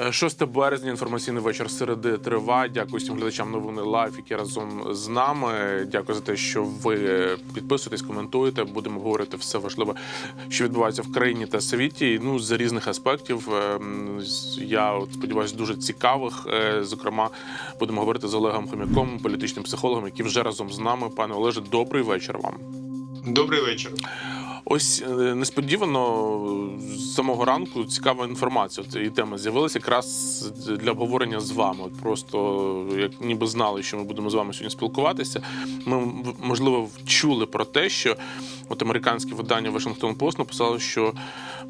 Е, 6 березня, інформаційний вечір середи триває. Дякую всім глядачам новини Лайф, які разом з нами. Дякую за те, що ви підписуєтесь, коментуєте. Будемо говорити все важливе, що відбувається в країні та світі. Ну з різних аспектів. Ем, Я от сподіваюся, дуже цікавих. Е, Зокрема, будемо говорити з Олегом Хомяком, політичним психологом, який вже разом з нами. Пане Олеже, добрий вечір вам. Добрий вечір. Ось е, несподівано з самого ранку цікава інформація. І тема з'явилася якраз для обговорення з вами. От просто як ніби знали, що ми будемо з вами сьогодні спілкуватися. Ми можливо чули про те, що от американське видання Вашингтон Пост написало, що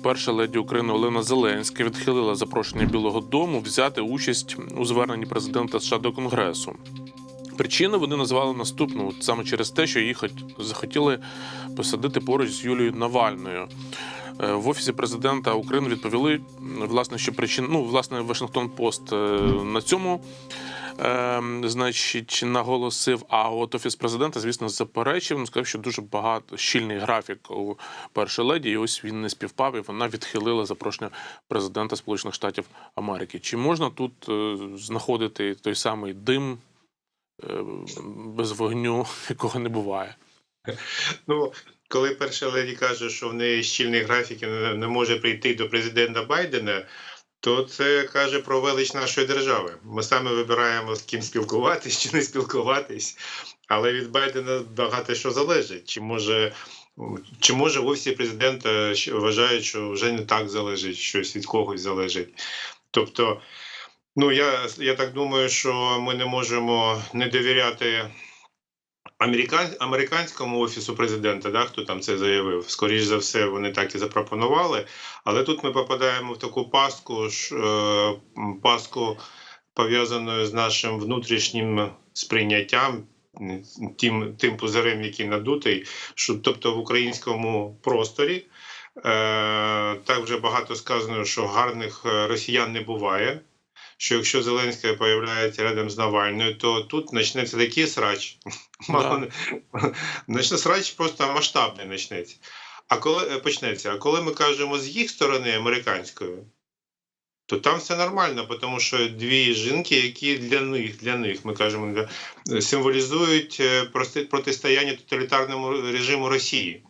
перша леді України Олена Зеленська відхилила запрошення Білого Дому взяти участь у зверненні президента США до Конгресу. Причину вони назвали наступну саме через те, що хот- захотіли посадити поруч з Юлією Навальною. Е, В офісі президента України відповіли, власне, що причин, ну, власне, Вашингтон Пост е, на цьому. е, Значить, наголосив. А от офіс президента, звісно, заперечив. Він сказав, що дуже багато щільний графік у першої леді, і ось він не співпав, і вона відхилила запрошення президента Сполучених Штатів Америки. Чи можна тут е, знаходити той самий дим без вогню, якого не буває? Ну, коли перша леді каже, що в неї щільний графік і не, може прийти до президента Байдена, то це каже про велич нашої держави. Ми саме вибираємо з ким спілкуватись чи не спілкуватись, але від Байдена багато що залежить. Чи може, чи може офісі президента вважають, що вже не так залежить, щось від когось залежить. Тобто, ну я, я так думаю, що ми не можемо не довіряти Американ... американському офісу президента, да, хто там це заявив, скоріш за все, вони так і запропонували. Але тут ми попадаємо в таку пастку, ж, е, пастку пов'язаною з нашим внутрішнім сприйняттям, тим, тим пузирем, який надутий, що тобто в українському просторі. Е, так вже багато сказано, що гарних е, росіян не буває. Що якщо Зеленська появляється рядом з Навальною, то тут почнеться такий срач. Мало не- срач просто масштабний почнеться. А коли е, почнеться? А коли ми кажемо з їх сторони американської, то там все нормально, тому що дві жінки, які для них, для них, ми кажемо, для- символізують е, протистояння тоталітарному режиму Росії.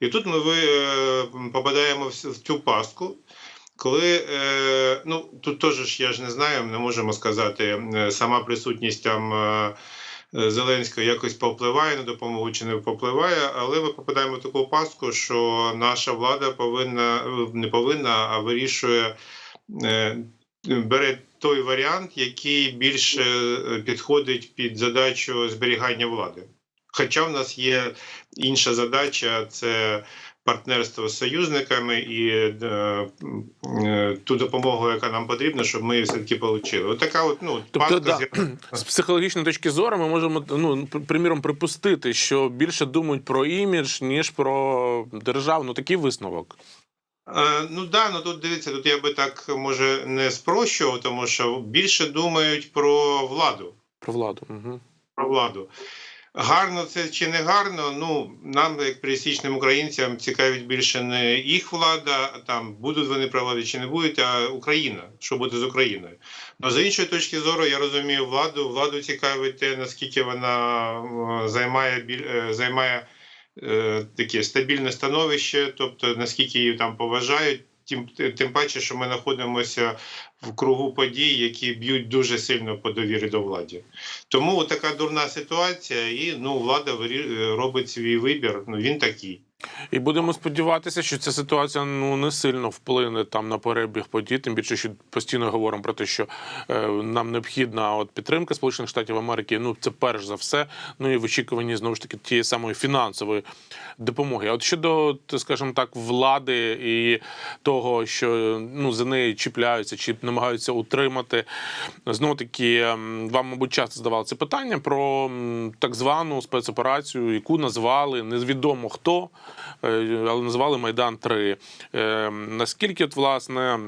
І тут ми е, попадаємо в, в цю пастку. Коли е, ну тут теж я ж не знаю, не можемо сказати, е, сама присутність там е, Зеленського якось повпливає на допомогу чи не повпливає, але ми попадаємо в таку пастку, що наша влада повинна не повинна, а вирішує бере той варіант, який більше підходить під задачу зберігання влади. Хоча в нас є інша задача це партнерство з союзниками і е, е, ту допомогу, яка нам потрібна, щоб ми все-таки отримали. От така от, ну, Тобто, да, з психологічної точки зору ми можемо ну, приміром припустити, що більше думають про імідж, ніж про державу. Ну такий висновок. Е, Ну да, ну тут дивіться, тут я би так може не спрощував, тому що більше думають про владу. Про владу. Угу. Про владу. Гарно це чи не гарно? Ну нам, як пересічним українцям, цікавить більше не їх влада, а там будуть вони при чи не будуть, а Україна. Що буде з Україною? Ну з іншої точки зору, я розумію владу. Владу цікавить те, наскільки вона займає е, займає е, таке стабільне становище, тобто наскільки її там поважають. Тим, тим паче, що ми знаходимося в кругу подій, які б'ють дуже сильно по довірі до влади. Тому така дурна ситуація, і ну влада робить свій вибір. Ну він такий. І будемо сподіватися, що ця ситуація ну не сильно вплине там на перебіг подій. Тим більше, що постійно говоримо про те, що е, нам необхідна от підтримка Сполучених Штатів Америки. Ну це перш за все. Ну і в очікуванні знову ж таки тієї самої фінансової допомоги. А от щодо, скажімо так, влади і того, що ну за неї чіпляються чи намагаються утримати. Знову таки, ем, вам, мабуть, часто задавали це питання про так звану спецоперацію, яку назвали невідомо хто, але назвали Майдан 3 Наскільки, от, власне,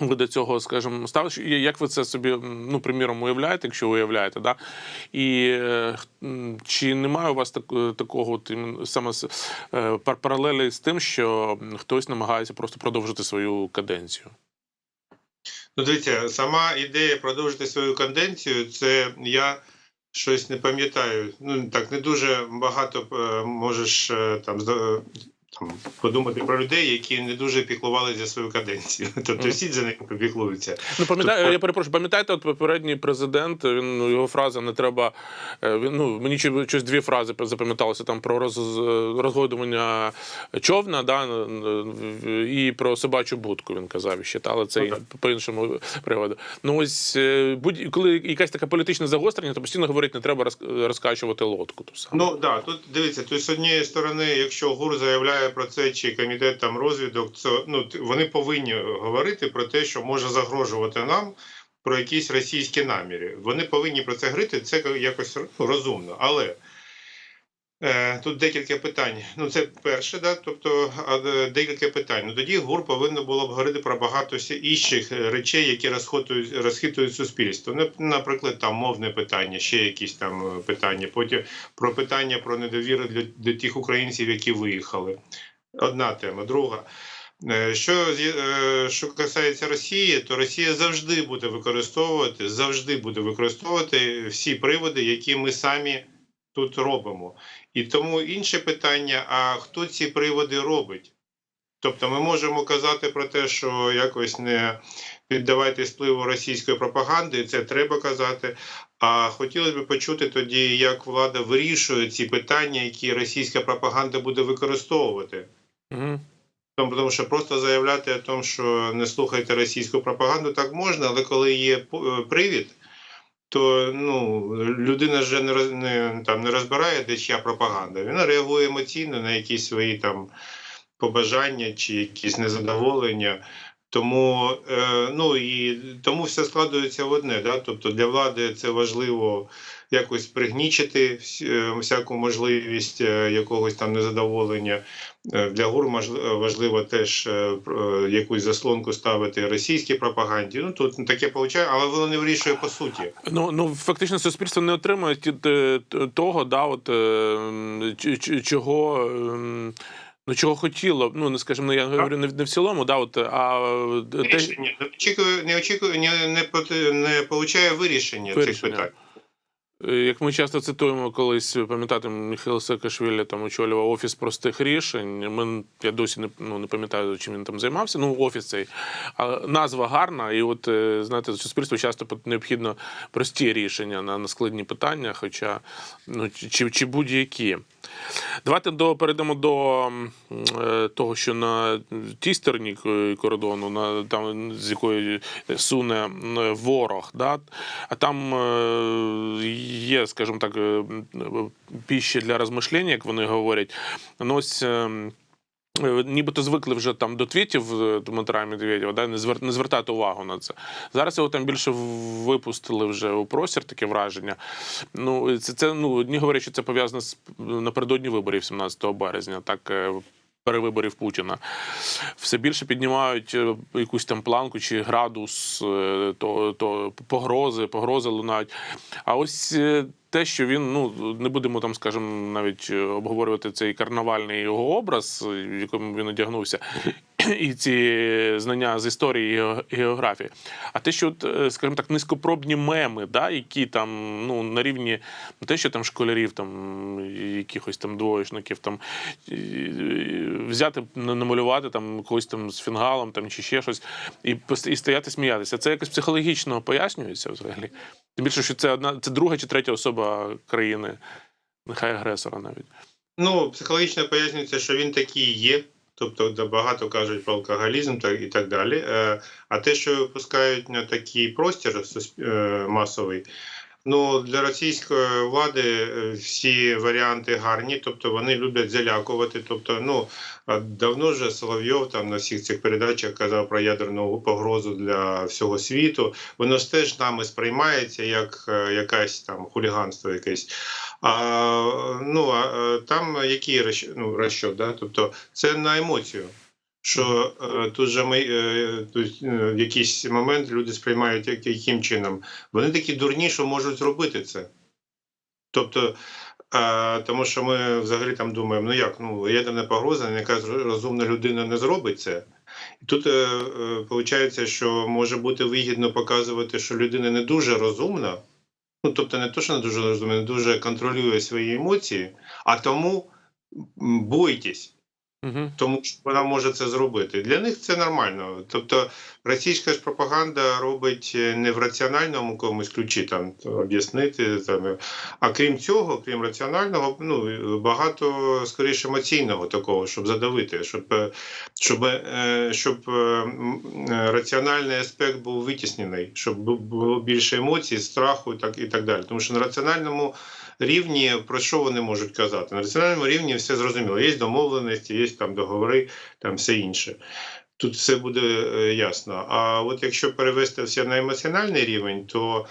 ви до цього, скажімо, ставите, І як ви це собі, ну, приміром, уявляєте, якщо уявляєте, да? І е, чи немає у вас так, такого саме е, паралелі з тим, що хтось намагається просто продовжити свою каденцію? Ну, дивіться, сама ідея продовжити свою канденцію, це я щось не пам'ятаю. Ну так не дуже багато е, можеш е, там там подумати про людей, які не дуже піклувалися за свою каденцію. Тобто всі за них піклуються. Ну, пам'ятаю, я перепрошую, пам'ятаєте, от попередній президент, він ну, його фраза не треба. е, Він ну мені щось дві фрази запам'яталося там про роз, розгодування човна, да, і про собачу будку. Він казав ще, та, але це Ну, по іншому приводу. Ну ось е, будь коли якась така політичне загострення, то постійно говорить, не треба розкачувати лодку. Ту саму. Ну да, тут дивіться, тут з однієї сторони, якщо ГУР заявляє про це, чи комітет там розвідок, це ну вони повинні говорити про те, що може загрожувати нам про якісь російські наміри. Вони повинні про це говорити, це якось ну, розумно. Але тут декілька питань. Ну, це перше, да, тобто е, декілька питань. Ну тоді ГУР повинно було б говорити про багато інших е, речей, які розхитують, розхитують суспільство. Наприклад, там мовне питання, ще якісь там е, питання. Потім про питання про недовіру для, для тих українців, які виїхали. Одна тема. Друга. Е, Що, е, що касається Росії, то Росія завжди буде використовувати, завжди буде використовувати всі приводи, які ми самі тут робимо. І тому інше питання: а хто ці приводи робить? Тобто ми можемо казати про те, що якось не піддавайте впливу російської пропаганди, і це треба казати. А хотілося б почути тоді, як влада вирішує ці питання, які російська пропаганда буде використовувати. Угу. Тому тому що просто заявляти о тому, що не слухайте російську пропаганду, так можна, але коли є е, привід, то ну, людина вже не, роз, не, там, не розбирає, де чия пропаганда. Вона реагує емоційно на якісь свої там побажання чи якісь незадоволення. Тому, е, ну, і, тому все складується в одне. Да? Тобто для влади це важливо якось пригнічити е, всяку можливість е, якогось там незадоволення. Для ГУР важливо теж якусь заслонку ставити російській пропаганді. Ну тут таке виходить, але воно не вирішує по суті. Ну, ну фактично суспільство не отримує того, да, от, чого. Ну, чого хотіло, ну не скажімо, я говорю не, в- не в цілому, да, от, а те, Рішення. Не очікує, не очікує, не, не, не получає вирішення, цих питань. Е, Як ми часто цитуємо, колись пам'ятаєте, Михайло Саакашвілі там очолював офіс простих рішень. Ми я досі не ну не пам'ятаю, чим він там займався. Ну, офіс цей а назва гарна, і от е, знаєте, суспільству часто необхідно прості рішення на, на складні питання, хоча ну чи, чи будь-які. Давайте до перейдемо до е, того, що на тій стороні кордону, на там з якої суне ворог, да? а там е, є, скажімо так, е, м, піща для розмишлення, як вони говорять. Ну, ось. е, е, Нібито звикли вже там до твітів е, Дмитра Медведєва, да, не звертати увагу на це. Зараз його там більше випустили вже у простір, таке враження. Ну, це, це ну, одні говорять, що це пов'язано з напередодні виборів 17 березня, так. Перевиборів Путіна все більше піднімають е, якусь там планку чи градус, е, то, то погрози, погрози лунають. А ось е, те, що він, ну не будемо там, скажімо, навіть обговорювати цей карнавальний його образ, в якому він одягнувся, і ці знання з історії географії. А те, що, е, скажімо так, низькопробні меми, да, які там ну, на рівні не те, що там школярів, там якихось там двоєчників, там взяти, намалювати там когось там з фінгалом там, чи ще щось, і, і стояти сміятися. Це якось психологічно пояснюється взагалі. Тим більше, що це одна, це друга чи третя особа країни, нехай агресора навіть. Ну, психологічно пояснюється, що він такий є. Тобто багато кажуть про алкоголізм і так далі. Е, А те, що випускають на такий простір е, масовий, ну для російської влади е, всі варіанти гарні, тобто вони люблять залякувати. Тобто, ну давно вже Соловйов там на всіх цих передачах казав про ядерну погрозу для всього світу. Воно ж теж нами сприймається як е, якась там хуліганство, якесь. А, ну, а е, там розч- ну, розчет, да? тобто це на емоцію. Що е, тут же ми е, тут, е, в якийсь момент люди сприймають як, яким чином. Вони такі дурні, що можуть зробити це. Тобто, е, тому що ми взагалі там думаємо, ну як, ну ядерна погроза, яка розумна людина не зробить це. І тут е, виходить, що може бути вигідно показувати, що людина не дуже розумна, ну тобто не то, що не дуже розумна, не дуже контролює свої емоції, а тому бойтесь. Угу. тому що вона може це зробити. Для них це нормально. Тобто російська ж пропаганда робить е, не в раціональному комусь ключі там об'яснити там. е, А крім цього, крім раціонального, ну багато скоріше емоційного такого, щоб задавити, щоб, е, щоб, щоб раціональний аспект був витіснений, щоб було більше емоцій, страху так і так далі. Тому що на раціональному рівні про що вони можуть казати? На раціональному рівні все зрозуміло. Є домовленості, є там договори, там все інше. Тут все буде е, ясно. А от якщо перевести все на емоціональний рівень, то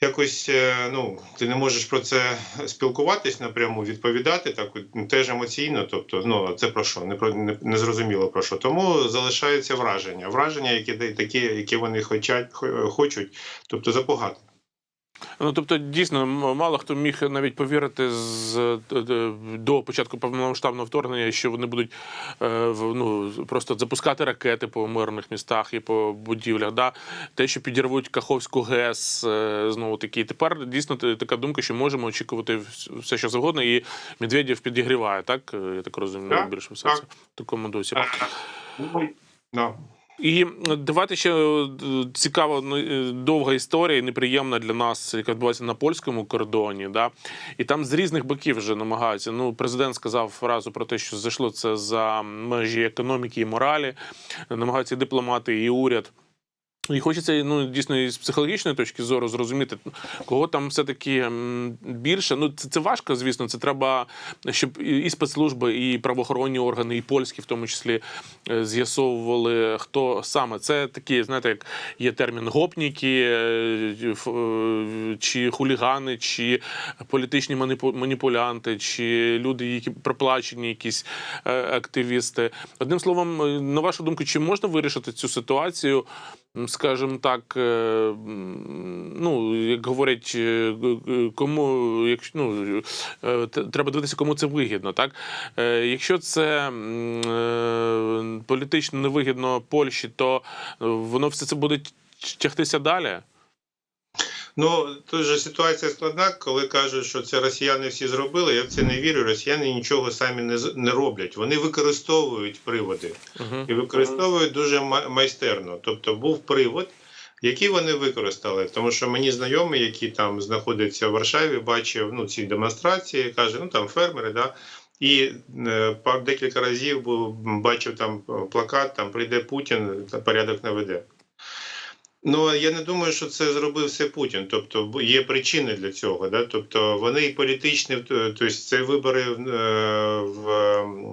якось е, ну, ти не можеш про це спілкуватись напряму, відповідати так ну, теж емоційно. Тобто, ну це про що? Не про не, не зрозуміло про що. Тому залишаються враження. Враження, які такі, які вони хочуть, хочуть, тобто запугати. Ну тобто, дійсно, мало хто міг навіть повірити з е, е, до початку повномасштабного вторгнення, що вони будуть е, ну, просто запускати ракети по мирних містах і по будівлях. Да? Те, що підірвуть Каховську ГЕС, знову таки. Тепер дійсно така думка, що можемо очікувати все, що завгодно, і Медведєв підігріває, так? Я так розумію, більше все в такому дусі. І давайте ще е, цікава ну, е, довга історія, неприємна для нас, яка відбувається на польському кордоні. Да? І там з різних боків вже намагаються. Ну, президент сказав фразу про те, що зайшло це за межі економіки і моралі. Намагаються і дипломати, і уряд. І хочеться ну дійсно із психологічної точки зору зрозуміти, кого там все-таки більше. Ну це, це важко, звісно. Це треба, щоб і і спецслужби, і правоохоронні органи, і польські, в тому числі, е, з'ясовували, хто саме. Це такі, знаєте, як є термін гопніки, е, е, чи хулігани, чи політичні маніпулянти, чи люди, які проплачені, якісь активісти. Одним словом, на вашу думку, чи можна вирішити цю ситуацію? М, Скажімо так, е, ну як говорять, е, кому якщо ну е, треба дивитися, кому це вигідно, так якщо це політично невигідно Польщі, то воно все це буде тягтися далі. Ну, тут же ситуація складна, коли кажуть, що це росіяни всі зробили. Я в це не вірю. Росіяни нічого самі не, не роблять. Вони використовують приводи Угу. і використовують дуже ма- майстерно. Тобто був привод, який вони використали. Тому що мені знайомий, які там знаходяться в Варшаві, бачив ну, ці демонстрації, каже, ну там фермери, да. І е, декілька разів бачив там плакат, там прийде Путін, порядок наведе. Ну я не думаю, що це зробив все Путін. Тобто є причини для цього. Да? Тобто вони і політичні, тобто це вибори е, в,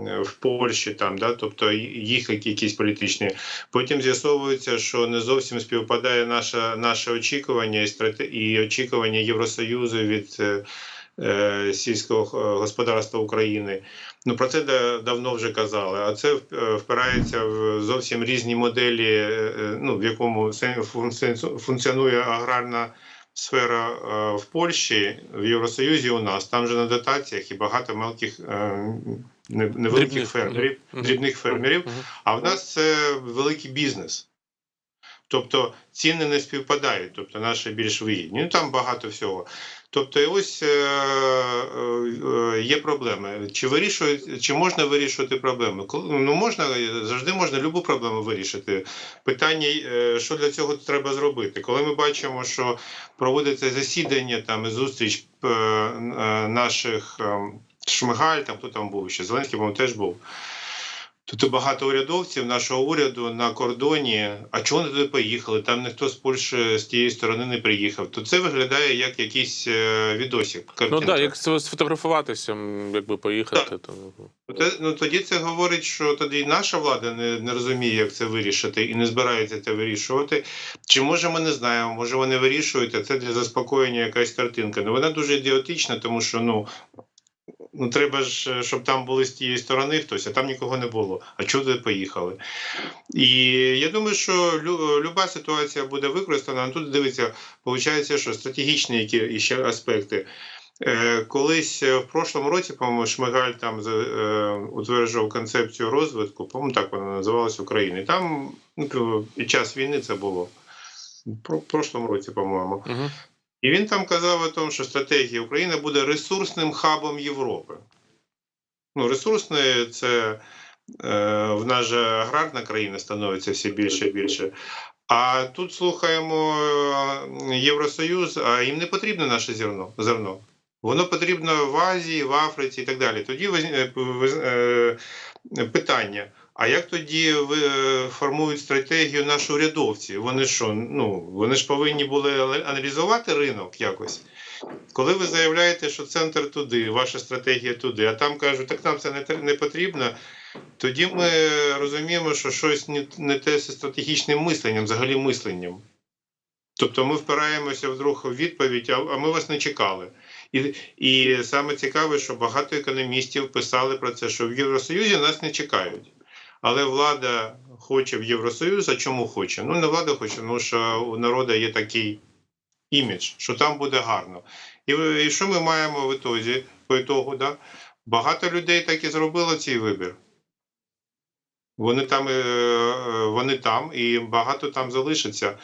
е, в Польщі, там, да? тобто їх якісь політичні. Потім з'ясовується, що не зовсім співпадає наше, наше очікування і, страте- і очікування Євросоюзу від. е, е, Сільського господарства України. Ну про це давно вже казали. А це е, впирається в зовсім різні моделі, е, е, ну в якому функціонує аграрна сфера в Польщі, в Євросоюзі у нас. Там же на дотаціях і багато мелких невеликих Дрібних. фермерів, дрібних фермерів. А в нас це великий бізнес. Тобто ціни не співпадають, тобто наші більш вигідні. Ну там багато всього. Тобто, ось е, е, є проблеми. Чи вирішують, чи можна вирішувати проблеми? Ну можна завжди можна любу проблему вирішити. Питання, е, що для цього треба зробити? Коли ми бачимо, що проводиться засідання там і зустріч наших е, Шмигаль, там хто там був ще Зеленський, по-моєму, теж був. Тут багато урядовців нашого уряду на кордоні. А чого вони туди поїхали? Там ніхто з Польщі з тієї сторони не приїхав. То це виглядає як якийсь е, відосик. Ну картинка. так, як сфотографуватися, якби поїхати, то Те- Ну тоді це говорить, що тоді і наша влада не, не розуміє, як це вирішити, і не збирається це вирішувати. Чи може ми не знаємо, може вони вирішують, а це для заспокоєння якась картинка. Ну вона дуже ідіотична, тому що ну. Ну, треба ж, щоб там були з тієї сторони хтось, а там нікого не було. А чого туди поїхали? І я думаю, що лю- люба ситуація буде використана. А Тут дивиться, виходить, що стратегічні які ще аспекти. Е, Колись е, в прошлому році, по-моєму, Шмигаль там е, утверджував концепцію розвитку, по-моєму, так вона називалась України. Там ну, під час війни це було. В прошлому році, по-моєму. Угу. І він там казав о тому, що стратегія України буде ресурсним хабом Європи. Ну, ресурсне це е, в нас же аграрна країна становиться все більше і більше. А тут слухаємо е, Євросоюз, а їм не потрібно наше зерно. зерно. Воно потрібно в Азії, в Африці і так далі. Тоді е, е, питання: а як тоді ви е, формують стратегію наші урядовці? Вони що? Ну вони ж повинні були аналізувати ринок якось. Коли ви заявляєте, що центр туди, ваша стратегія туди, а там кажуть, так нам це не, не потрібно, тоді ми розуміємо, що щось не, не те зі стратегічним мисленням, взагалі мисленням. Тобто ми впираємося вдруг у відповідь, а, а ми вас не чекали. І, і саме цікаве, що багато економістів писали про це, що в Євросоюзі нас не чекають. Але влада хоче в Євросоюз, а чому хоче? Ну, не влада хоче, тому що у народу є такий імідж, що там буде гарно. І, і що ми маємо в ітозі, по ітогу? Да? Багато людей так і зробило цей вибір. Вони там, е, е, вони там і багато там залишиться.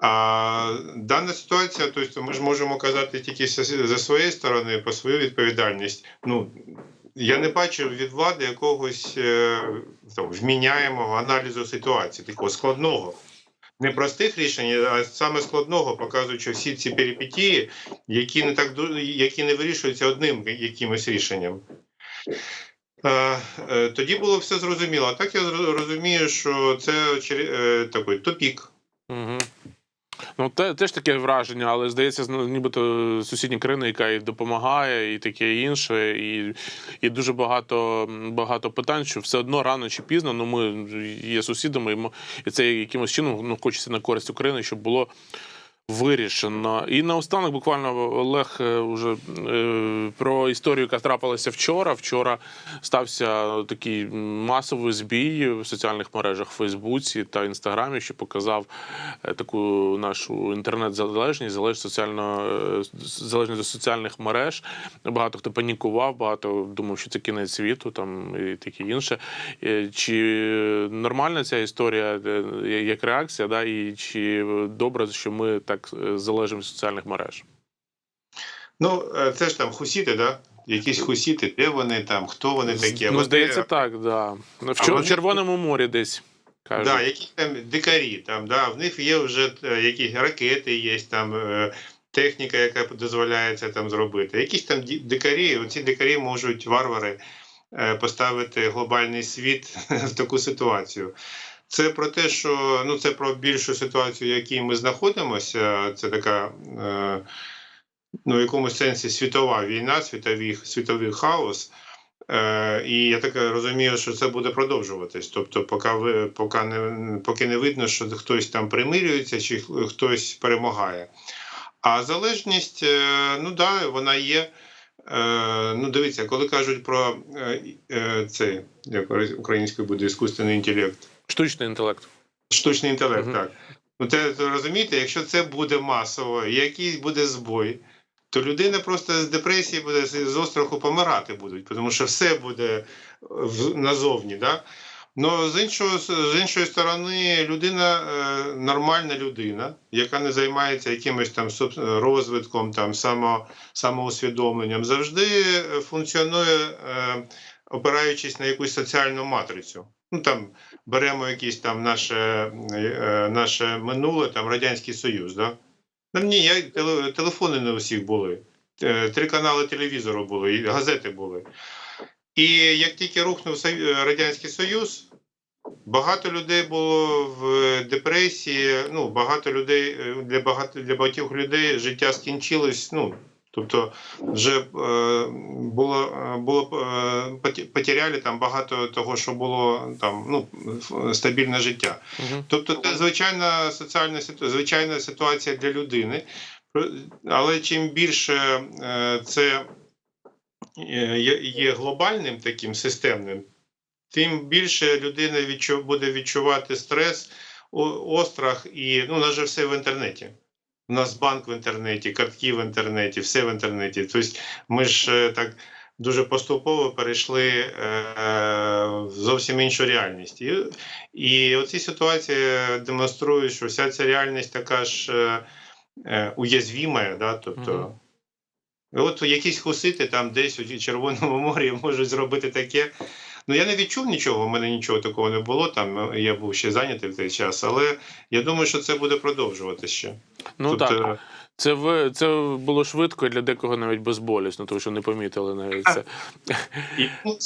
А дана ситуація, тобто ми ж можемо казати тільки за своєї сторони, по свою відповідальність. Ну, я не бачив від влади якогось е, там, вміняємого аналізу ситуації, такого складного. Не простих рішень, а саме складного, показуючи всі ці перипетії, які не так які не вирішуються одним якимось рішенням. Е, е, Тоді було все зрозуміло. А так я розумію, що це такий тупік. Угу. Ну, те, теж таке враження, але здається, ну, нібито сусідня країна, яка і допомагає, і таке інше, і, і дуже багато, багато питань, що все одно рано чи пізно, ну ми є сусідами, і, це якимось чином ну, хочеться на користь України, щоб було вирішено. І наостанок, буквально Олег е, вже е, про історію, яка трапилася вчора. Вчора стався такий масовий збій в соціальних мережах Фейсбуці та Інстаграмі, що показав е, таку нашу інтернет-залежність, залежність соціально залежність до соціальних мереж. Багато хто панікував, багато думав, що це кінець світу, там і таке інше. Чи нормальна ця історія як реакція, да, і чи добре, що ми так е, залежимо від соціальних мереж? Ну, е, це ж там хусіти, да? Якісь хусіти, де вони там, хто вони такі? Ну, здається, так, да. В, А Чор- вони- в Червоному морі десь. Кажуть. Да, якісь там дикарі, там, да, в них є вже е, якісь ракети, є там е, техніка, яка дозволяє це там зробити. Якісь там дикарі, оці дикарі можуть варвари е, поставити глобальний світ в таку ситуацію. Це про те, що ну це про більшу ситуацію, в якій ми знаходимося. Це така е, ну, в якомусь сенсі світова війна, світовий, світовий хаос. Е, і я так розумію, що це буде продовжуватись. Тобто, поки ви поки не поки не видно, що хтось там примирюється чи хтось перемагає. А залежність, е, ну да, вона є. Е, ну, дивіться, коли кажуть про е, е, це, як українською буде іскусственний інтелект, Штучний інтелект. штучний інтелект, Мгм. так. Ну, це розумієте, якщо це буде масово, якийсь буде збой, то людина просто з депресії буде з остраху помирати будуть, тому що все буде в- назовні. Да? Ну, з іншого з іншої сторони, людина е, нормальна людина, яка не займається якимось там соб- розвитком, там само, самоусвідомленням, завжди е, функціонує, е, опираючись на якусь соціальну матрицю. Ну там беремо якесь там наше, е, наше минуле, там Радянський Союз. Да? Ну, ні, я, телефони не у всіх були. Е, Три канали телевізору були, газети були. І як тільки рухнув е, Радянський Союз, багато людей було в депресії. Ну, багато людей е, для багато для багатьох людей життя скінчилось. Ну, тобто, вже е, було, е, було е, потеряли там багато того, що було там ну, стабільне життя. Тобто це звичайна соціальна звичайна ситуація для людини. Але чим більше це є глобальним таким системним, тим більше людина буде відчувати стрес, острах і ну, же все в інтернеті. У нас банк в інтернеті, картки в інтернеті, все в інтернеті. Тобто ми ж е, так дуже поступово перейшли е, в зовсім іншу реальність. І, і оці ситуації демонструють, що вся ця реальність така ж е, уязвіма, да? тобто. От якісь хусити там десь у Червоному морі можуть зробити таке. Ну я не відчув нічого, у мене нічого такого не було. Там я був ще зайнятий в той час, але я думаю, що це буде продовжуватися ще. Ну Тобто, так. Це ви це було швидко і для декого навіть безболісно, тому що не помітили навіть це. Ну,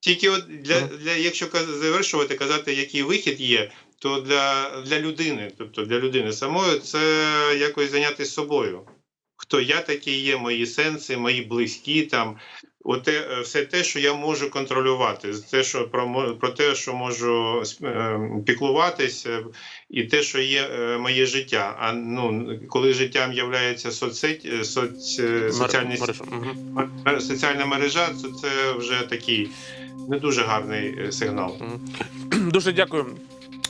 тільки от для, для якщо завершувати, казати, який вихід є, то для, для людини, тобто для людини самої, це якось зайнятися собою. Хто я такий є, мої сенси, мої близькі там. Оте, е, все те, що я можу контролювати, те, що про, про те, що можу е, піклуватися, і те, що є е, моє життя. А ну коли життям є соцсеть, е, соц, е, соціальні Мережа. Соціальна мережа, то це вже такий не дуже гарний е, сигнал. Дуже дякую.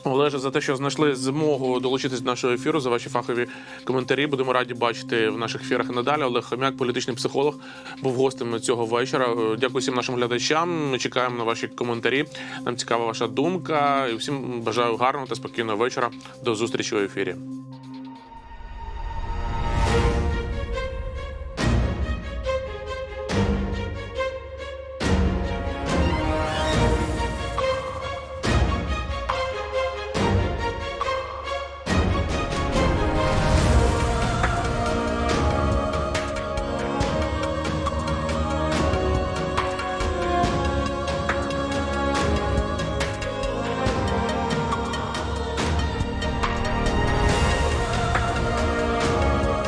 Олеже, за те, що знайшли змогу долучитись до нашого ефіру за ваші фахові коментарі. Будемо раді бачити в наших ефірах надалі. Олег Хомяк, політичний психолог, був гостем цього вечора. Е, Дякую всім нашим глядачам. Ми чекаємо на ваші коментарі. Нам цікава ваша думка. І всім бажаю гарного та спокійного вечора. До зустрічі у ефірі.